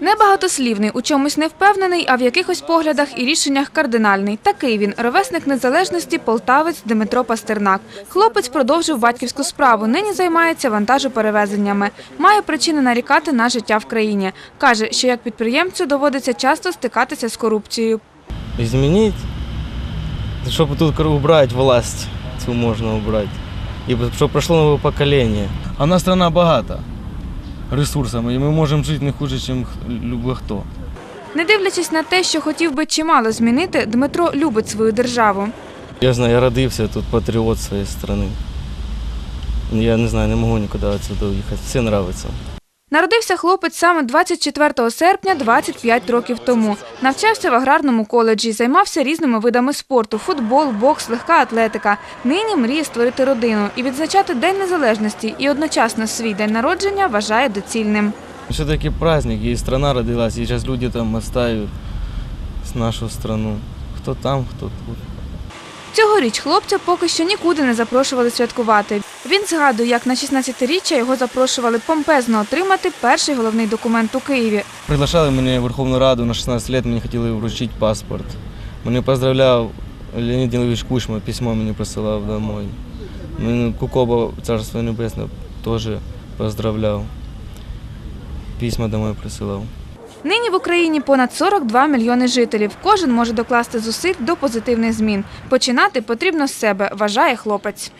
Небагатослівний, у чомусь невпевнений, а в якихось поглядах і рішеннях кардинальний. Такий він – ровесник незалежності полтавець Дмитро Пастернак. Хлопець продовжив батьківську справу, нині займається вантажоперевезеннями. Має причини нарікати на життя в країні. Каже, що як підприємцю доводиться часто стикатися з корупцією. изменить, чтобы тут убрать власть, цю можно убрать. И чтобы прошло новое поколение. Вона страна багата ресурсами, і ми можемо жити не хуже, ніж любой хто. Не дивлячись на те, що хотів би чимало змінити, Дмитро любить свою державу. Я знаю, я родився тут патріот своєї країни. Я не знаю, не можу нікуди отсюда уїхати. Все нравится. Народився хлопець саме 24 серпня 25 років тому. Навчався в аграрному коледжі, займався різними видами спорту – футбол, бокс, легка атлетика. Нині мріє створити родину і відзначати День Незалежності і одночасно свій день народження вважає доцільним. Все-таки праздник, и страна родилась, и сейчас люди там отстаивают с нашу страну. Кто там, кто тут. Цьогоріч хлопця поки що нікуди не запрошували святкувати. Він згадує, як на 16-річчя його запрошували помпезно отримати перший головний документ у Києві. Приглашали мене в Верховну Раду на 16 років, мені хотіли вручити паспорт. Мене поздравляв Леонід Ділович Кучма, письмо мені присилав домой. Мене Кукоба, Царство Небесне, теж поздравляв. Письма домой присилав. Нині в Україні понад 42 мільйони жителів. Кожен може докласти зусиль до позитивних змін. Починати потрібно з себе, вважає хлопець.